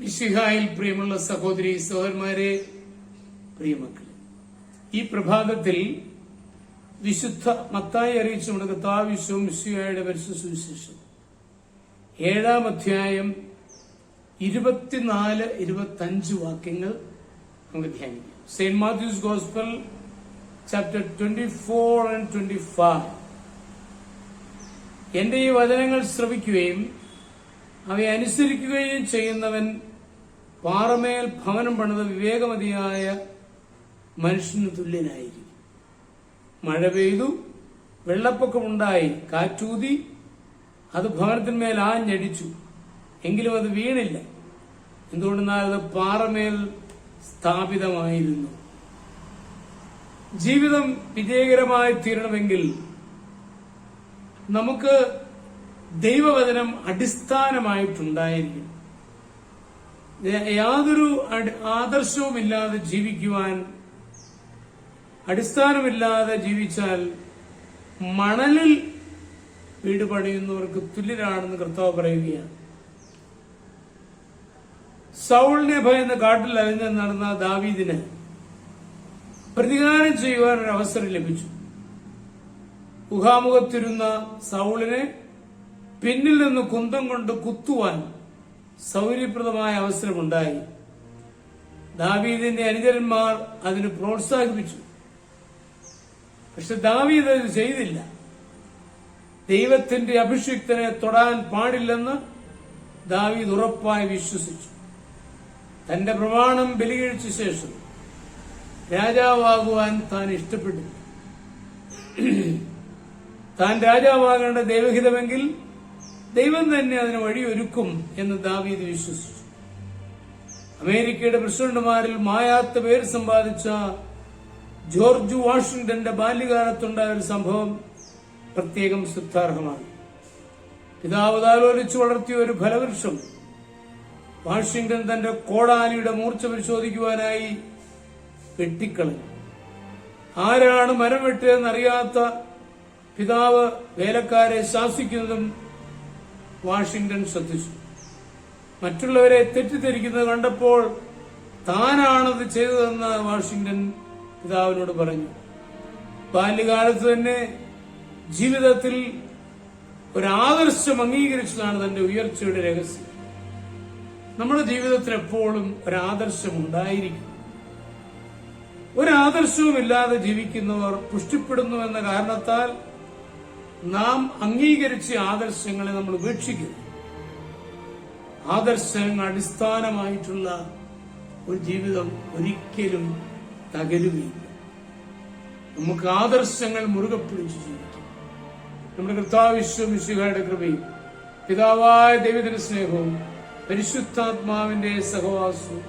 മിശിഹായിൽ പ്രിയമുള്ള സഹോദരി സഹോദരന്മാരെ പ്രിയമക്കളെ ഈ പ്രഭാതത്തിൽ വിശുദ്ധ മത്തായി അറിയിച്ചു കഥാവിശ്വം മിശിഹായുടെ പരിശുദ്ധ സുവിശേഷം. ഏഴാം അധ്യായം ഇരുപത്തിനാല് ഇരുപത്തഞ്ച് വാക്യങ്ങൾ നമുക്ക് ധ്യാനിക്കാം. Saint Matthew's gospel chapter twenty four and twenty five. എന്റെ ഈ വചനങ്ങൾ ശ്രവിക്കുകയും അവയെ അനുസരിക്കുകയും ചെയ്യുന്നവൻ പാറമേൽ ഭവനം പണിത വിവേകമതിയായ മനുഷ്യന് തുല്യനായിരിക്കും. മഴ പെയ്തു വെള്ളപ്പൊക്കമുണ്ടായി കാറ്റൂതി അത് ഭവനത്തിന്മേൽ ആഞ്ഞടിച്ചു. എങ്കിലും അത് വീണില്ല. എന്തുകൊണ്ടെന്നാൽ അത് പാറമേൽ സ്ഥാപിതമായിരുന്നു. ജീവിതം വിജയകരമായി തീരണമെങ്കിൽ നമുക്ക് ദൈവവചനം അടിസ്ഥാനമായിട്ടുണ്ടായിരിക്കും യാതൊരു ആദർശവുമില്ലാതെ ജീവിക്കുവാൻ അടിസ്ഥാനമില്ലാതെ ജീവിച്ചാൽ മണലിൽ വീട് പണിയുന്നവർക്ക് തുല്യരാണെന്ന് കർത്താവ് പറയുകയാണ്. സൗളിനെ ഭയന്ന് കാട്ടിൽ അലഞ്ഞ് നടന്ന ദാവീദിന് പ്രതികാരം ചെയ്യുവാൻ ഒരു അവസരം ലഭിച്ചു. മുഖാമുഖത്തിരുന്ന സൗളിനെ പിന്നിൽ നിന്ന് കുന്തം കൊണ്ട് കുത്തുവാൻ സൗകര്യപ്രദമായ അവസരമുണ്ടായി. ദാവീദിന്റെ അനുചരന്മാർ അതിന് പ്രോത്സാഹിപ്പിച്ചു. പക്ഷെ ദാവീദ് അത് ചെയ്തില്ല. ദൈവത്തിന്റെ അഭിഷിക്തനെ തൊടാൻ പാടില്ലെന്ന് ദാവീദ് ഉറപ്പായി വിശ്വസിച്ചു. തന്റെ പ്രമാണം ബലികഴിച്ച ശേഷം രാജാവാകുവാൻ താൻ ഇഷ്ടപ്പെട്ടു താൻ രാജാവാകേണ്ട ദൈവഹിതമെങ്കിൽ ദൈവം തന്നെ അതിന് വഴിയൊരുക്കും എന്ന് ദാവീദ് വിശ്വസിച്ചു. അമേരിക്കയുടെ പ്രസിഡന്റുമാരിൽ മായാത്ത പേര് സമ്പാദിച്ച ജോർജ് വാഷിംഗ്ടന്റെ ബാല്യകാലത്തുണ്ടായ ഒരു സംഭവം പ്രത്യേകം ശ്രദ്ധാർഹമാണ്. പിതാവ് താലോലിച്ചു വളർത്തിയ ഒരു ഫലവൃക്ഷം. വാഷിംഗ്ടൺ തന്റെ കോടാലിയുടെ മൂർച്ച പരിശോധിക്കുവാനായി വെട്ടിക്കളഞ്ഞു. ആരാണ് മരം വെട്ടിയതെന്നറിയാത്ത പിതാവ് വേലക്കാരെ ശാസിക്കുന്നതും വാഷിംഗ്ടൺ ശ്രദ്ധിച്ചു. മറ്റുള്ളവരെ തെറ്റിദ്ധരിക്കുന്നത് കണ്ടപ്പോൾ താനാണത് ചെയ്തതെന്ന് വാഷിങ്ടൺ പിതാവിനോട് പറഞ്ഞു. ബാല്യകാലത്ത് തന്നെ ജീവിതത്തിൽ ഒരാദർശം അംഗീകരിച്ചതാണ് തന്റെ ഉയർച്ചയുടെ രഹസ്യം. നമ്മുടെ ജീവിതത്തിൽ എപ്പോഴും ഒരാദർശം ഉണ്ടായിരിക്കും. ഒരാദർശവും ഇല്ലാതെ ജീവിക്കുന്നവർ പുഷ്ടിപ്പെടുന്നു എന്ന കാരണത്താൽ നാം അംഗീകരിച്ച ആദർശങ്ങളെ നമ്മൾ ഉപേക്ഷിക്കുന്നു ആദർശങ്ങൾ അടിസ്ഥാനമായിട്ടുള്ള ഒരു ജീവിതം ഒരിക്കലും തകരുകയില്ല. നമുക്ക് ആദർശങ്ങൾ മുറുകെ പിടിച്ച് ജീവിക്കാം. നമ്മുടെ കർത്താവിശ്വമിശുഖയുടെ കൃപയും പിതാവായ ദൈവത്തിന്റെ സ്നേഹവും പരിശുദ്ധാത്മാവിന്റെ സഹവാസവും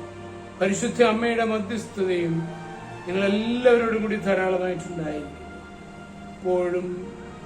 പരിശുദ്ധ അമ്മയുടെ മധ്യസ്ഥതയും നിങ്ങളെല്ലാവരോടും കൂടി ധാരാളമായിട്ടുണ്ടായി എപ്പോഴും